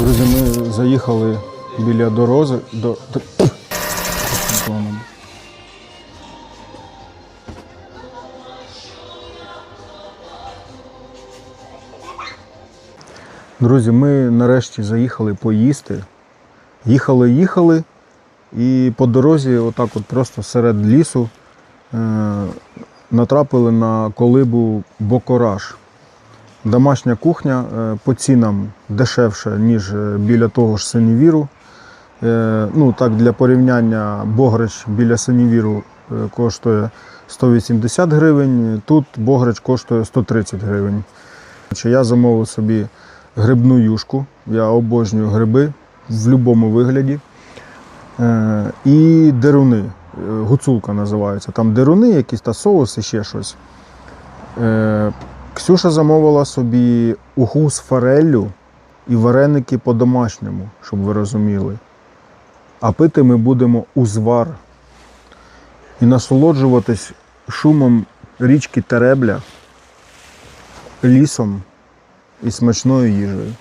Друзі, ми заїхали біля дорози до. Друзі, ми нарешті заїхали поїсти. Їхали, їхали, і по дорозі, отак от просто серед лісу, е, натрапили на колибу Бокораж. Домашня кухня е, по цінам дешевше, ніж е, біля того ж синівіру. Е, Ну, так, для порівняння Богрич біля синівіру коштує 180 гривень, тут Богрич коштує 130 гривень. Я замовив собі грибну юшку. Я обожнюю гриби в будь-якому вигляді. І деруни. Гуцулка називається. Там деруни, якісь та соус і ще щось. Ксюша замовила собі угу з фореллю і вареники по-домашньому, щоб ви розуміли. А пити ми будемо узвар і насолоджуватись шумом річки Теребля, лісом і смачною їжею.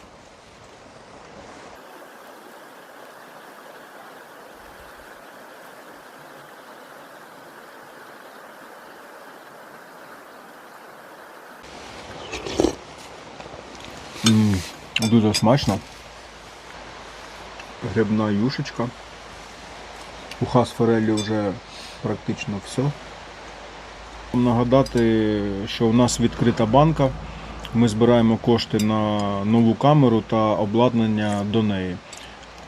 Дуже смачно. Грибна юшечка. Уха з форелі вже практично все. Нагадати, що у нас відкрита банка. Ми збираємо кошти на нову камеру та обладнання до неї.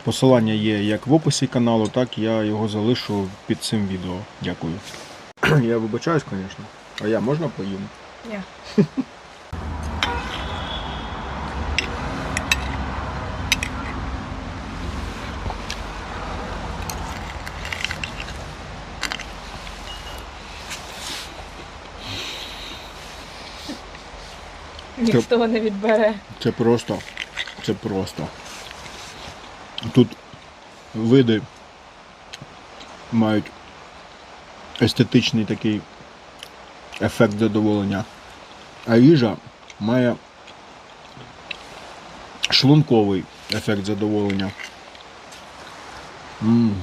Посилання є як в описі каналу, так і я його залишу під цим відео. Дякую. Я вибачаюсь, звісно. А я можна поїм? Ні. Ніхто не відбере. Це просто. Це просто. Тут види мають естетичний такий ефект задоволення. А їжа має шлунковий ефект задоволення. м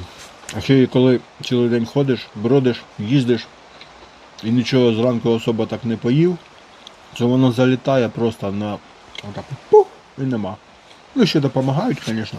А ще коли цілий день ходиш, бродиш, їздиш і нічого зранку особо так не поїв, то воно залітає просто на отак пух, і нема. Ну, ще допомагають, звісно.